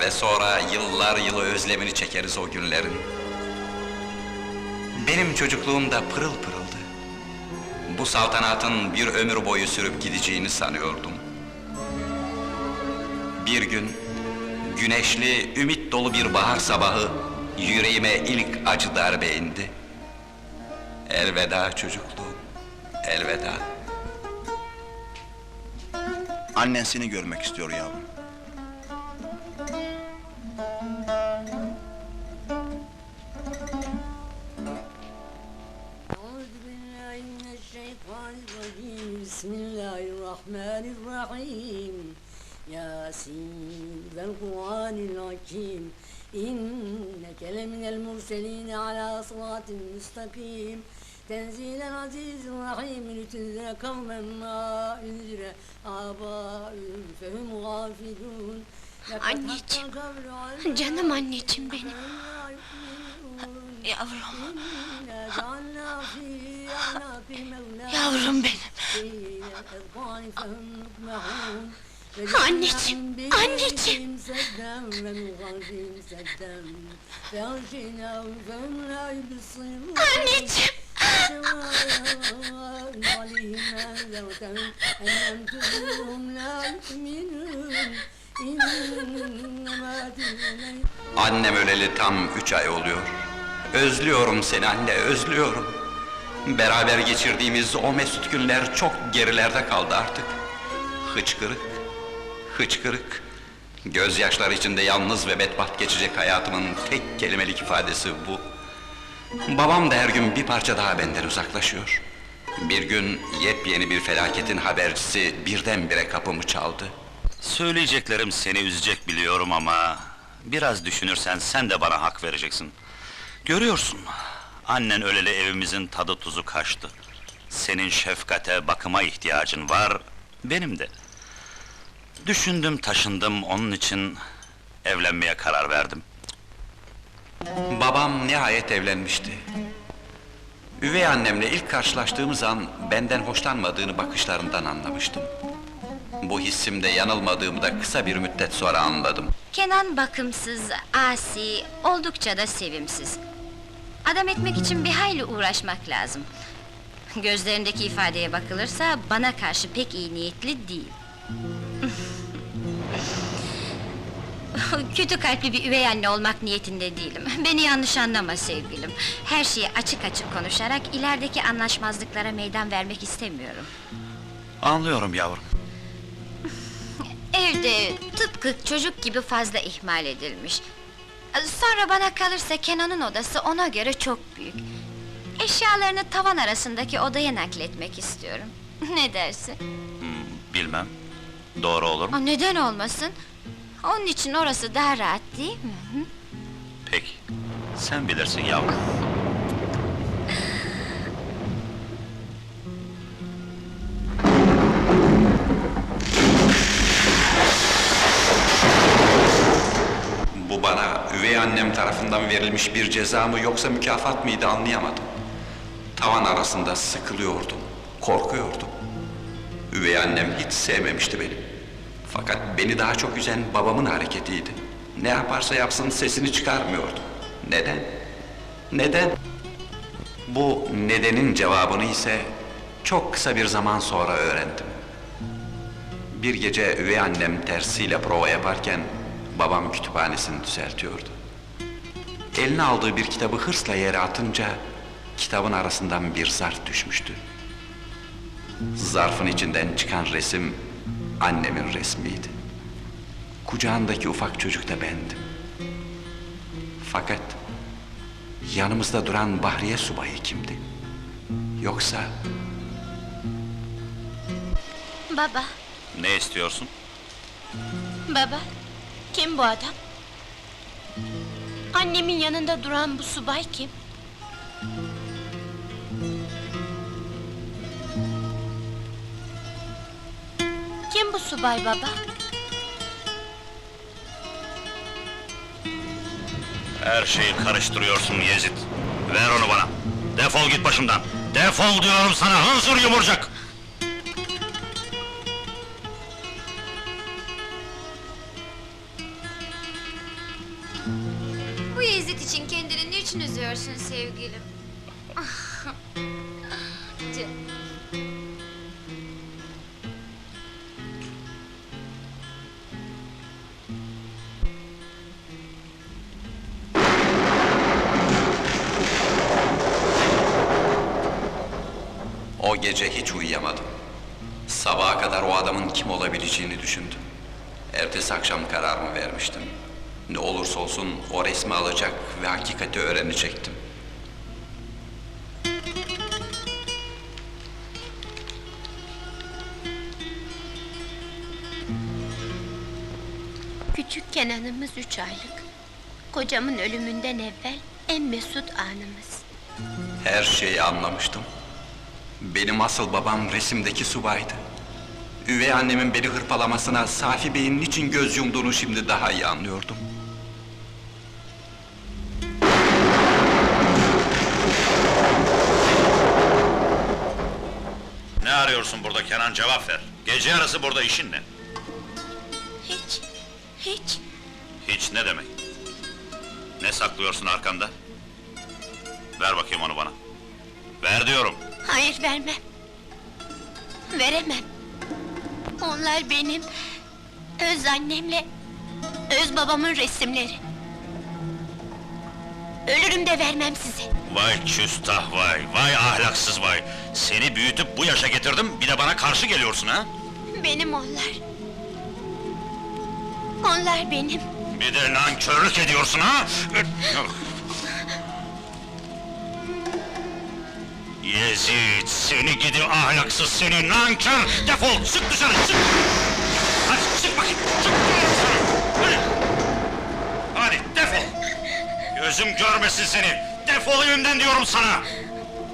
Ve sonra yıllar yılı özlemini çekeriz o günlerin. Benim çocukluğum da pırıl pırıldı. Bu saltanatın bir ömür boyu sürüp gideceğini sanıyordum. Bir gün, güneşli, ümit dolu bir bahar sabahı, yüreğime ilk acı darbe indi. Elveda çocukluğum, elveda. Annen seni görmek istiyor yavrum. صراط مستقيم تنزيل العزيز الرحيم لتنذر قوما ما أنذر آباؤهم فهم غافلون لقد Anneciğim, حق قول على canım anneciğim benim. لا يؤمنون Yavrum, إنا جعلنا في أعناقهم أغلالا yavrum benim. Anneciğim, anneciğim! Anneciğim! Annem öleli tam üç ay oluyor. Özlüyorum seni anne, özlüyorum. Beraber geçirdiğimiz o mesut günler çok gerilerde kaldı artık. Hıçkırık, hıçkırık. Gözyaşları içinde yalnız ve bedbaht geçecek hayatımın tek kelimelik ifadesi bu. Babam da her gün bir parça daha benden uzaklaşıyor. Bir gün yepyeni bir felaketin habercisi birdenbire kapımı çaldı. Söyleyeceklerim seni üzecek biliyorum ama... ...biraz düşünürsen sen de bana hak vereceksin. Görüyorsun, annen öleli evimizin tadı tuzu kaçtı. Senin şefkate, bakıma ihtiyacın var, benim de. Düşündüm, taşındım, onun için evlenmeye karar verdim. Babam nihayet evlenmişti. Üvey annemle ilk karşılaştığımız an benden hoşlanmadığını bakışlarından anlamıştım. Bu hissimde yanılmadığımı da kısa bir müddet sonra anladım. Kenan bakımsız, asi, oldukça da sevimsiz. Adam etmek için bir hayli uğraşmak lazım. Gözlerindeki ifadeye bakılırsa bana karşı pek iyi niyetli değil. Kötü kalpli bir üvey anne olmak niyetinde değilim. Beni yanlış anlama sevgilim. Her şeyi açık açık konuşarak ilerideki anlaşmazlıklara meydan vermek istemiyorum. Anlıyorum yavrum. Evde tıpkı çocuk gibi fazla ihmal edilmiş. Sonra bana kalırsa Kenan'ın odası ona göre çok büyük. Eşyalarını tavan arasındaki odaya nakletmek istiyorum. Ne dersin? Bilmem, doğru olur mu? Aa, neden olmasın? Onun için orası daha rahat değil mi? Peki, sen bilirsin yavrum. Bu bana üvey annem tarafından verilmiş bir ceza mı yoksa mükafat mıydı anlayamadım. Tavan arasında sıkılıyordum, korkuyordum. Üvey annem hiç sevmemişti beni. Fakat beni daha çok üzen babamın hareketiydi. Ne yaparsa yapsın sesini çıkarmıyordu. Neden? Neden? Bu nedenin cevabını ise çok kısa bir zaman sonra öğrendim. Bir gece üvey annem tersiyle prova yaparken babam kütüphanesini düzeltiyordu. Eline aldığı bir kitabı hırsla yere atınca kitabın arasından bir zarf düşmüştü. Zarfın içinden çıkan resim annemin resmiydi. Kucağındaki ufak çocuk da bendim. Fakat yanımızda duran Bahriye subayı kimdi? Yoksa Baba, Ne istiyorsun? Baba, kim bu adam? Annemin yanında duran bu subay kim? Subay baba? Her şeyi karıştırıyorsun Yezid. Ver onu bana. Defol git başımdan. Defol diyorum sana hınzır yumurcak. Bu Yezid için kendini niçin üzüyorsun sevgilim? O gece hiç uyuyamadım. Sabaha kadar o adamın kim olabileceğini düşündüm. Ertesi akşam kararımı vermiştim. Ne olursa olsun o resmi alacak ve hakikati öğrenecektim. Küçük Kenan'ımız üç aylık. Kocamın ölümünden evvel en mesut anımız. Her şeyi anlamıştım. Benim asıl babam resimdeki subaydı. Üvey annemin beni hırpalamasına Safi Bey'in niçin göz yumduğunu şimdi daha iyi anlıyordum. Ne arıyorsun burada Kenan cevap ver. Gece yarısı burada işin ne? Hiç, hiç. Hiç ne demek? Ne saklıyorsun arkanda? Ver bakayım onu bana. Ver diyorum. Hayır vermem. Veremem. Onlar benim öz annemle öz babamın resimleri. Ölürüm de vermem size. Vay küstah vay, vay ahlaksız vay. Seni büyütüp bu yaşa getirdim, bir de bana karşı geliyorsun ha? Benim onlar. Onlar benim. Bir de nankörlük ediyorsun ha? Yezid, seni gidi ahlaksız seni nankör! Defol, çık dışarı, çık! Hadi çık bakayım, çık! Hadi! Hadi, defol! Gözüm görmesin seni! Defol evimden diyorum sana!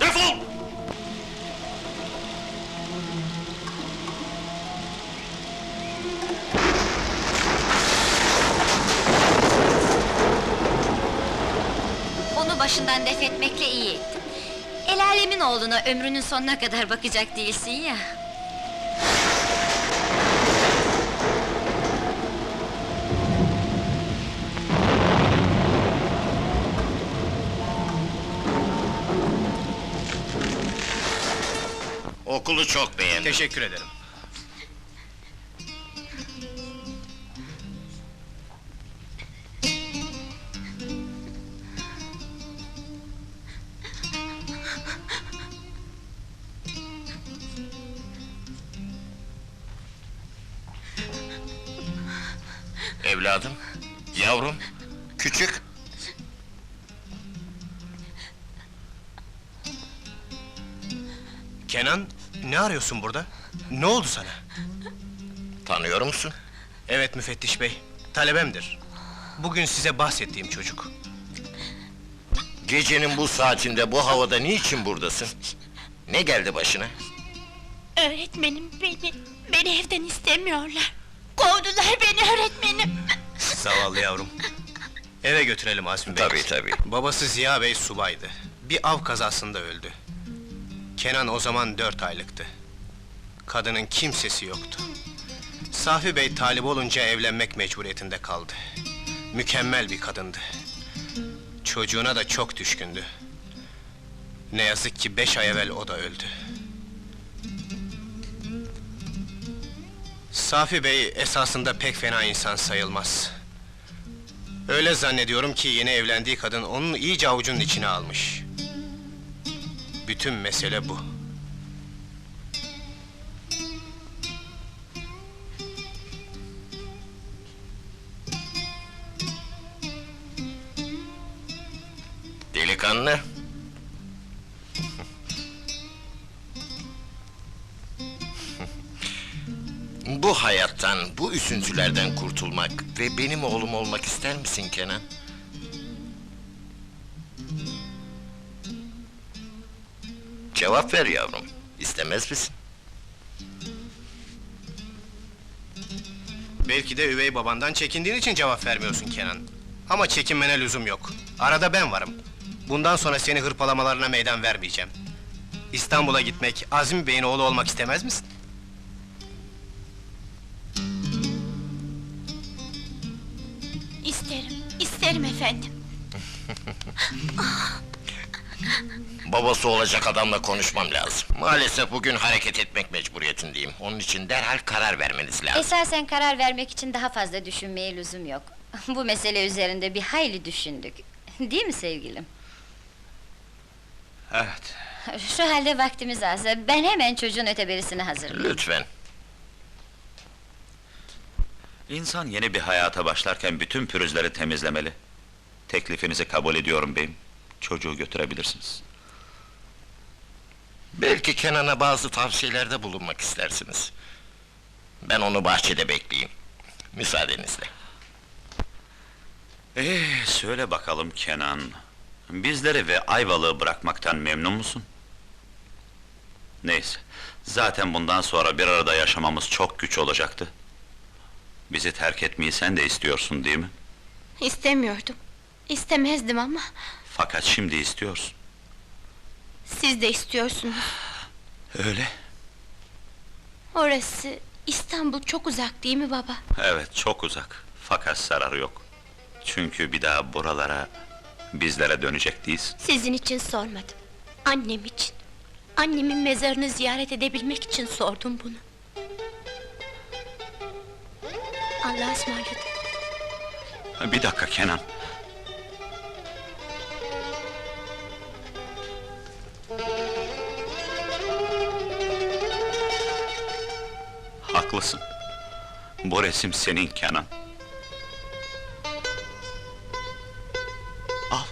Defol! Onu başından def etmekle iyi ettin. Alemin oğluna ömrünün sonuna kadar bakacak değilsin ya. Okulu çok beğendim. Teşekkür ederim. Kenan, ne arıyorsun burada? Ne oldu sana? Tanıyor musun? Evet müfettiş bey, talebemdir. Bugün size bahsettiğim çocuk. Gecenin bu saatinde, bu havada niçin buradasın? Ne geldi başına? Öğretmenim beni, beni evden istemiyorlar. Kovdular beni öğretmenim. Zavallı yavrum. Eve götürelim Azmi Bey. Tabii tabii. Babası Ziya Bey subaydı. Bir av kazasında öldü. Kenan o zaman dört aylıktı. Kadının kimsesi yoktu. Safi Bey talip olunca evlenmek mecburiyetinde kaldı. Mükemmel bir kadındı. Çocuğuna da çok düşkündü. Ne yazık ki beş ay evvel o da öldü. Safi Bey esasında pek fena insan sayılmaz. Öyle zannediyorum ki yeni evlendiği kadın onun iyice avucunun içine almış. Bütün mesele bu. Delikanlı. bu hayattan, bu üzüntülerden kurtulmak ve benim oğlum olmak ister misin Kenan? Cevap ver yavrum. İstemez misin? Belki de üvey babandan çekindiğin için cevap vermiyorsun Kenan. Ama çekinmene lüzum yok. Arada ben varım. Bundan sonra seni hırpalamalarına meydan vermeyeceğim. İstanbul'a gitmek, Azmi Bey'in oğlu olmak istemez misin? İsterim, isterim efendim. Babası olacak adamla konuşmam lazım. Maalesef bugün hareket etmek mecburiyetindeyim. Onun için derhal karar vermeniz lazım. Esasen karar vermek için daha fazla düşünmeye lüzum yok. Bu mesele üzerinde bir hayli düşündük. Değil mi sevgilim? Evet. Şu halde vaktimiz az. Ben hemen çocuğun öteberisini hazırlayayım. Lütfen. İnsan yeni bir hayata başlarken bütün pürüzleri temizlemeli. Teklifinizi kabul ediyorum beyim. Çocuğu götürebilirsiniz. Belki Kenan'a bazı tavsiyelerde bulunmak istersiniz. Ben onu bahçede bekleyeyim. Müsaadenizle. Ee, söyle bakalım Kenan. Bizleri ve Ayvalık'ı bırakmaktan memnun musun? Neyse, zaten bundan sonra bir arada yaşamamız çok güç olacaktı. Bizi terk etmeyi sen de istiyorsun değil mi? İstemiyordum. İstemezdim ama Fakat şimdi istiyorsun. siz de istiyorsunuz. Öyle. Orası İstanbul çok uzak değil mi baba? Evet, çok uzak. Fakat zararı yok. Çünkü bir daha buralara, bizlere dönecek değiliz. Sizin için sormadım. Annem için. Annemin mezarını ziyaret edebilmek için sordum bunu. Allah'a ısmarladık. Bir dakika Kenan. Haklısın. Bu resim senin Kenan. Al.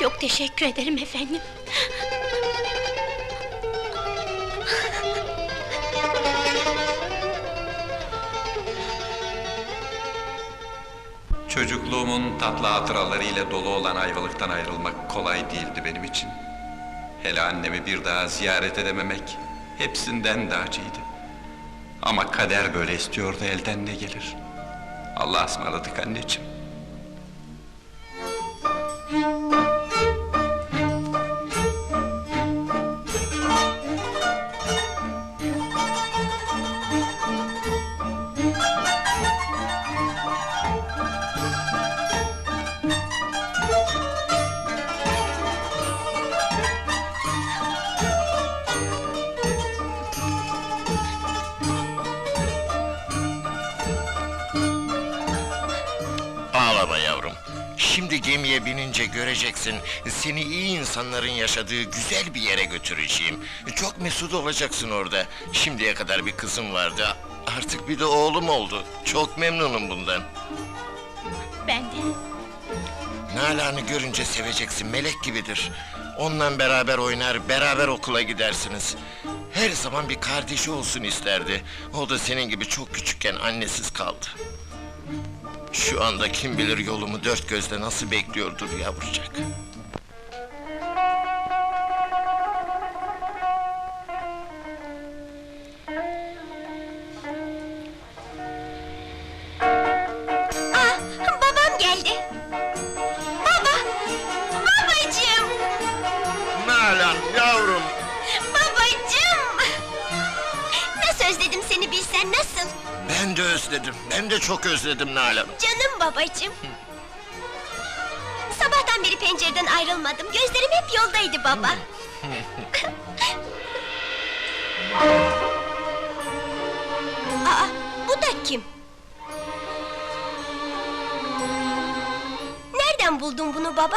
Çok teşekkür ederim efendim. Çocukluğumun tatlı hatıralarıyla dolu olan Ayvalık'tan ayrılmak kolay değildi benim için. Hele annemi bir daha ziyaret edememek hepsinden de acıydı. Ama kader böyle istiyordu elden ne gelir. Allah'a ısmarladık anneciğim. Şimdi gemiye binince göreceksin, seni iyi insanların yaşadığı güzel bir yere götüreceğim. Çok mesut olacaksın orada. Şimdiye kadar bir kızım vardı, artık bir de oğlum oldu. Çok memnunum bundan. Ben de. Nalan'ı görünce seveceksin, melek gibidir. Onunla beraber oynar, beraber okula gidersiniz. Her zaman bir kardeşi olsun isterdi. O da senin gibi çok küçükken annesiz kaldı. Şu anda kim bilir yolumu dört gözle nasıl bekliyordur yavrucak. Babacığım. Sabahtan beri pencereden ayrılmadım. Gözlerim hep yoldaydı baba. Aa, bu da kim? Nereden buldun bunu baba?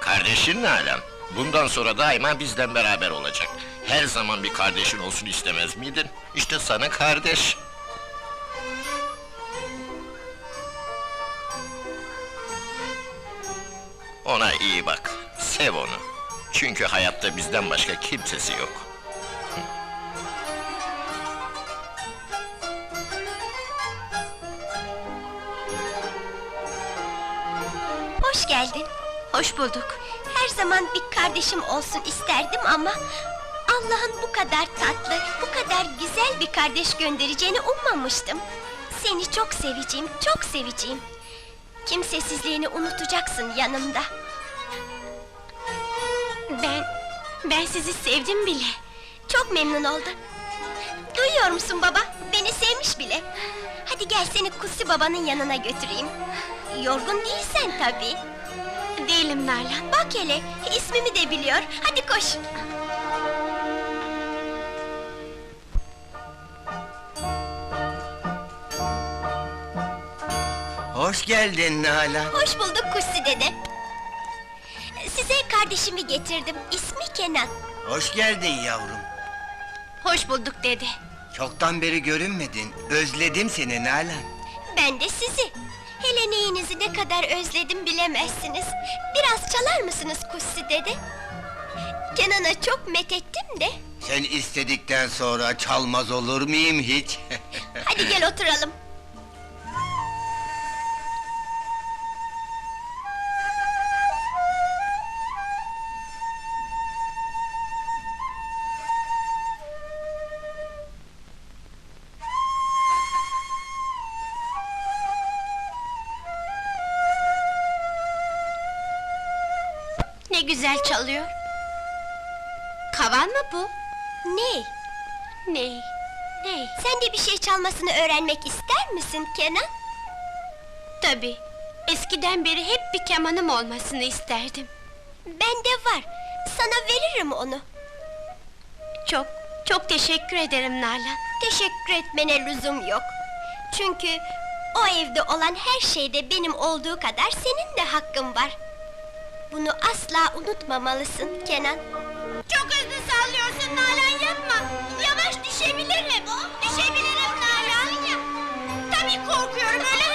Kardeşin Nalan. Bundan sonra daima bizden beraber olacak. Her zaman bir kardeşin olsun istemez miydin? İşte sana kardeş. Ona iyi bak, sev onu. Çünkü hayatta bizden başka kimsesi yok. Hoş geldin. Hoş bulduk. Her zaman bir kardeşim olsun isterdim ama... Allah'ın bu kadar tatlı, bu kadar güzel bir kardeş göndereceğini ummamıştım. Seni çok seveceğim, çok seveceğim. Kimsesizliğini unutacaksın yanımda. Ben sizi sevdim bile. Çok memnun oldum. Duyuyor musun baba? Beni sevmiş bile. Hadi gel seni Kutsi babanın yanına götüreyim. Yorgun değilsen tabii. Değilim Nalan. Bak hele, ismimi de biliyor. Hadi koş. Hoş geldin Nalan. Hoş bulduk Kutsi dede. Size kardeşimi getirdim. İsmi Kenan. Hoş geldin yavrum. Hoş bulduk dede. Çoktan beri görünmedin. Özledim seni Nalan. Ben de sizi. Hele neyinizi ne kadar özledim bilemezsiniz. Biraz çalar mısınız Kutsi dede? Kenan'a çok methettim de. Sen istedikten sonra çalmaz olur muyum hiç? Hadi gel oturalım. Güzel çalıyor. Kavan mı bu? Ne? Ne? Ne? Sen de bir şey çalmasını öğrenmek ister misin Kenan? Tabii. Eskiden beri hep bir kemanım olmasını isterdim. Bende var. Sana veririm onu. Çok, çok teşekkür ederim Nalan. Teşekkür etmene lüzum yok. Çünkü o evde olan her şeyde benim olduğu kadar senin de hakkın var. Bunu asla unutmamalısın Kenan. Çok hızlı sallıyorsun Nalan yapma. Yavaş düşebilirim. Düşebilirim Nalan. Tabii korkuyorum öyle